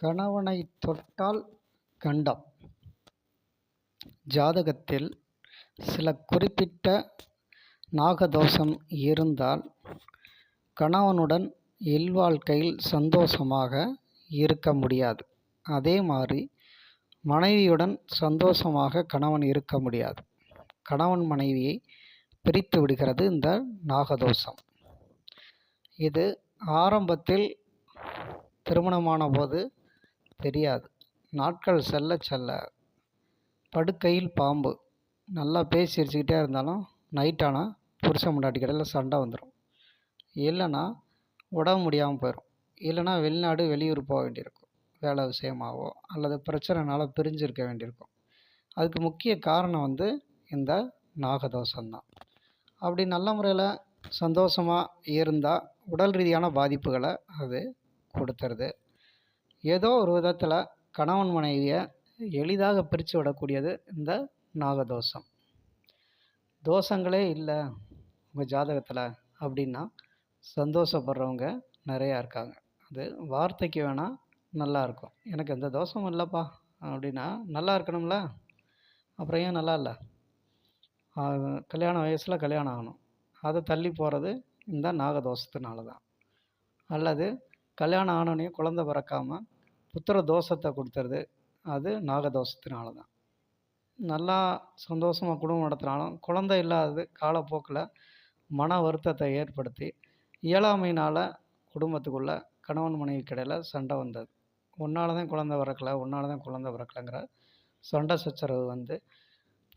கணவனை தொட்டால் கண்டம். ஜாதகத்தில் சில குறிப்பிட்ட நாகதோஷம் இருந்தால் கணவனுடன் இல்வாழ்க்கையில் சந்தோஷமாக இருக்க முடியாது. அதே மாதிரி மனைவியுடன் சந்தோஷமாக கணவன் இருக்க முடியாது. கணவன் மனைவியை பிரித்து விடுகிறது இந்த நாகதோஷம். இது ஆரம்பத்தில் திருமணமான போது தெரியாது. நாட்கள் செல்ல செல்ல படுக்கையில் பாம்பு. நல்லா பேசி சிரிச்சுக்கிட்டே இருந்தாலும் நைட் ஆனால் புருஷன் பொண்டாட்டி கடையில் சண்டை வந்துடும் இல்லைன்னா உடம்பு முடியாமல் போயிடும் இல்லைன்னா வெளிநாடு வெளியூர் போக வேண்டியிருக்கும். வேலை விஷயமாகவோ அல்லது பிரச்சனைனால பிரிஞ்சு இருக்க வேண்டியிருக்கும். அதுக்கு முக்கிய காரணம் வந்து இந்த நாகதோஷம்தான். அப்படி நல்ல முறையில் சந்தோஷமாக இருந்தால் உடல் ரீதியான பாதிப்புகளை அது கொடுத்துருது. ஏதோ ஒரு விதத்தில் கணவன் மனைவியை எளிதாக பிரித்து விடக்கூடியது இந்த நாகதோஷம். தோஷங்களே இல்லை உங்கள் ஜாதகத்தில் அப்படின்னா சந்தோஷப்படுறவங்க நிறையா இருக்காங்க. அது வார்த்தைக்கு வேணால் நல்லாயிருக்கும் எனக்கு எந்த தோஷமும் இல்லைப்பா அப்படின்னா நல்லா இருக்கணும்ல? அப்புறம் ஏன் நல்லா இல்லை? கல்யாண வயசில் கல்யாணம் ஆகணும். அதை தள்ளி போகிறது இந்த நாகதோஷத்தினால தான் அல்லது கல்யாணம் ஆனோடனே குழந்த பிறக்காமல் புத்திர தோஷத்தை கொடுத்துருது அது நாகதோஷத்தினால தான் நல்லா சந்தோஷமாக குடும்பம் நடத்தினாலும் குழந்தை இல்லாதது காலப்போக்கில் மன வருத்தத்தை ஏற்படுத்தி இயலாமையினால் குடும்பத்துக்குள்ளே கணவன் மனைவி கடையில் சண்டை வந்தது. உன்னால தான் குழந்த பிறக்கல உன்னால தான் குழந்த பிறக்கலங்கிற சண்டை சச்சரவு வந்து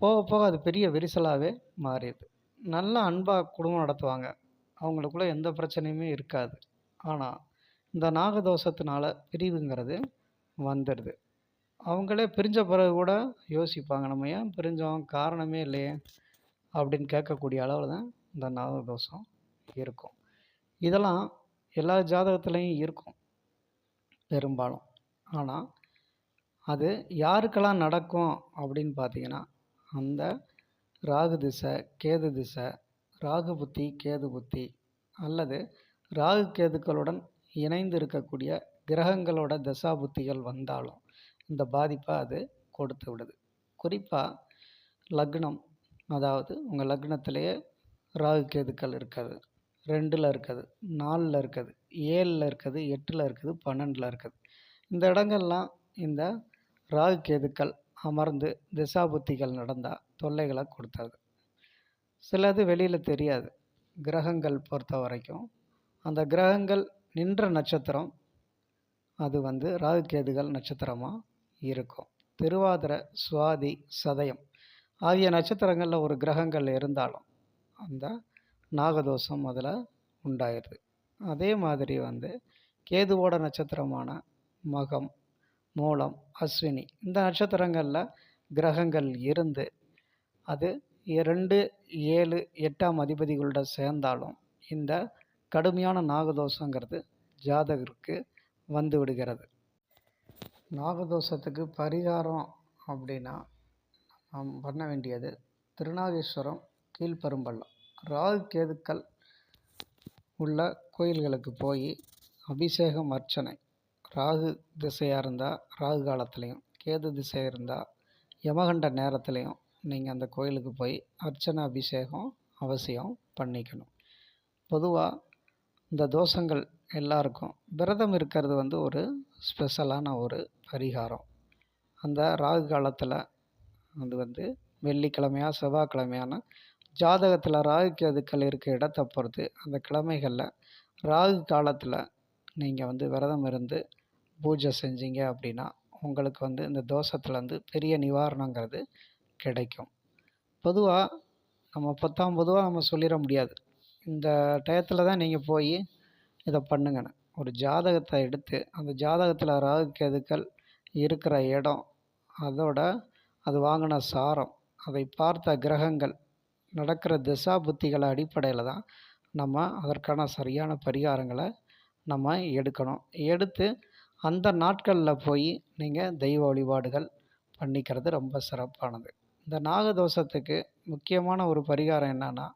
போக போக அது பெரிய விரிசலாகவே மாறிடுது. நல்லா அன்பாக குடும்பம் நடத்துவாங்க. அவங்களுக்குள்ள எந்த பிரச்சனையுமே இருக்காது. ஆனால் இந்த நாகதோஷத்தினால பிரிவுங்கிறது வந்துடுது. அவங்களே பிரிஞ்ச பிறகு கூட யோசிப்பாங்க நம்ம ஏன் பிரிஞ்சோம்? காரணமே இல்லையே அப்படின்னு கேட்கக்கூடிய அளவில் தான் இந்த நாகதோஷம் இருக்கும். இதெல்லாம் எல்லா ஜாதகத்துலேயும் இருக்கும் பெரும்பாலும். ஆனால் அது யாருக்கெல்லாம் நடக்கும் அப்படின்னு பார்த்தீங்கன்னா அந்த ராகு திசை கேது திசை ராகு புத்தி கேது புத்தி அல்லது ராகு கேதுக்களுடன் இணைந்து இருக்கக்கூடிய கிரகங்களோட தசாபுத்திகள் வந்தாலும் இந்த பாதிப்பை அது கொடுத்து விடுது. குறிப்பாக லக்னம் அதாவது உங்கள் லக்னத்திலேயே ராகு கேதுக்கள் இருக்குது. ரெண்டில் இருக்குது நாலில் இருக்குது ஏழில் இருக்குது எட்டில் இருக்குது பன்னெண்டில் இருக்குது. இந்த இடங்கள்லாம் இந்த ராகு கேதுக்கள் அமர்ந்து திசா புத்திகள் நடந்தால் தொல்லைகளை கொடுத்தது. சிலது வெளியில் தெரியாது. கிரகங்கள் பொறுத்த வரைக்கும். அந்த கிரகங்கள் நின்ற நட்சத்திரம் அது வந்து ராகு கேதுகள் நட்சத்திரமாக இருக்கும். திருவாதிரை சுவாதி சதயம் ஆகிய நட்சத்திரங்களில் ஒரு கிரகங்கள் இருந்தாலும் அந்த நாகதோஷம் அதில் உண்டாயிருது. அதே மாதிரி வந்து கேதுவோட நட்சத்திரமான மகம் மூலம் அஸ்வினி இந்த நட்சத்திரங்களில் கிரகங்கள் இருந்து அது ரெண்டு ஏழு எட்டாம் அதிபதிகளோட சேர்ந்தாலும் இந்த கடுமையான நாகதோஷங்கிறது ஜாதகருக்கு வந்து விடுகிறது. நாகதோஷத்துக்கு பரிகாரம் அப்படின்னா நாம் பண்ண வேண்டியது திருநாகேஸ்வரம் கீழ்பெரும்பள்ளம். ராகு கேதுக்கள் உள்ள கோயில்களுக்கு போய் அபிஷேகம் அர்ச்சனை. ராகு திசையாக இருந்தால் ராகு காலத்துலேயும் கேது திசை இருந்தால் யமகண்ட நேரத்துலையும் நீங்கள் அந்த கோயிலுக்கு போய் அர்ச்சனை அபிஷேகம் அவசியம் பண்ணிக்கணும். பொதுவாக இந்த தோஷங்கள் எல்லாருக்கும். விரதம் இருக்கிறது வந்து ஒரு ஸ்பெஷலான ஒரு பரிகாரம். அந்த ராகு காலத்தில் அது வந்து வெள்ளிக்கிழமையா செவ்வாய்க்கிழமையான ஜாதகத்தில் ராகு கேதுக்கள் இருக்க இடத்தை பொறுத்து அந்த கிழமைகளில் ராகு காலத்தில் நீங்கள் வந்து விரதம் இருந்து பூஜை செஞ்சீங்க அப்படின்னா உங்களுக்கு வந்து இந்த தோஷத்துலேருந்து பெரிய நிவாரணங்கிறது கிடைக்கும். பொதுவாக நம்ம பத்தாம் பொதுவாக நம்ம சொல்லிட முடியாது. இந்த டயத்தில் தான் நீங்கள் போய் இதை பண்ணுங்கன்னு. ஒரு ஜாதகத்தை எடுத்து அந்த ஜாதகத்தில் ராகு கேதுக்கள் இருக்கிற இடம் அதோட அது வாங்கின சாரம் அதை பார்த்த கிரகங்கள் நடக்கிற திசா புத்திகளை அடிப்படையில் தான் நம்ம அதற்கான சரியான பரிகாரங்களை நம்ம எடுக்கணும். எடுத்து அந்த நாட்களில் போய் நீங்கள் தெய்வ வழிபாடுகள் பண்ணிக்கிறது ரொம்ப சிறப்பானது. இந்த நாகதோஷத்துக்கு முக்கியமான ஒரு பரிகாரம் என்னென்னா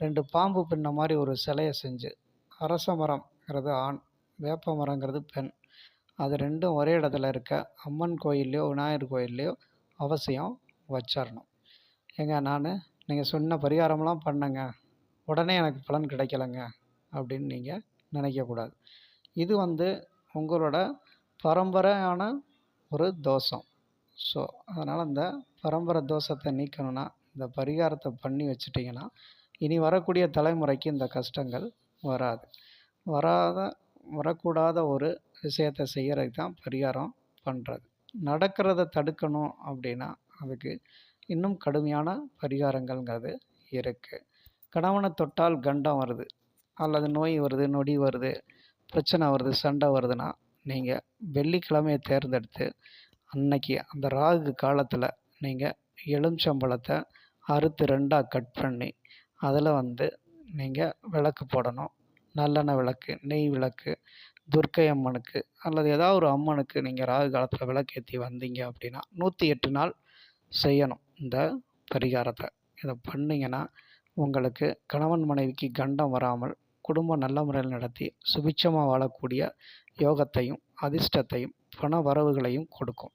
ரெண்டு பாம்பு பின்ன மாதிரி ஒரு சிலையை செஞ்சு அரச மரம்ங்கிறது ஆண் வேப்ப மரங்கிறது பெண். அது ரெண்டும் ஒரே இடத்துல இருக்க அம்மன் கோயில்லையோ விநாயகர் கோயில்லையோ அவசியம் வச்சிடணும் ஏங்க நான் நீங்கள் சொன்ன பரிகாரம்லாம் பண்ணேங்க உடனே எனக்கு பலன் கிடைக்கலங்க அப்படின்னு நீங்கள் நினைக்கக்கூடாது. இது வந்து உங்களோட பரம்பரையான ஒரு தோஷம். ஸோ அதனால் இந்த பரம்பரை தோஷத்தை நீக்கணும்னா இந்த பரிகாரத்தை பண்ணி வச்சிட்டிங்கன்னா இனி வரக்கூடிய தலைமுறைக்கு இந்த கஷ்டங்கள் வராது. வராத வரக்கூடாத ஒரு விஷயத்தை செய்கிறதுக்கு தான் பரிகாரம் பண்ணுறது நடக்கிறத தடுக்கணும் அப்படின்னா அதுக்கு இன்னும் கடுமையான பரிகாரங்கள்ங்கிறது இருக்குது கணவனை தொட்டால் கண்டம் வருது அல்லது நோய் வருது நொடி வருது பிரச்சனை வருது சண்டை வருதுன்னா நீங்கள் வெள்ளிக்கிழமையை தேர்ந்தெடுத்து அன்னைக்கு அந்த ராகு காலத்தில் நீங்கள் எலுமிச்சம்பழத்தை அறுத்து ரெண்டாக கட் பண்ணி அதில் வந்து நீங்கள் விளக்கு போடணும். நல்லெண்ணெய் விளக்கு நெய் விளக்கு துர்க்கை அம்மனுக்கு அல்லது ஏதாவது ஒரு அம்மனுக்கு நீங்கள் ராகு காலத்தில் விளக்கேற்றி வந்தீங்க அப்படின்னா நூற்றி எட்டு நாள் செய்யணும் இந்த பரிகாரத்தை. இதை பண்ணிங்கன்னா உங்களுக்கு கணவன் மனைவிக்கு கண்டம் வராமல் குடும்பம் நல்ல முறையில் நடத்தி சுபிட்சமாக வாழக்கூடிய யோகத்தையும் அதிர்ஷ்டத்தையும் பண வரவுகளையும் கொடுக்கும்.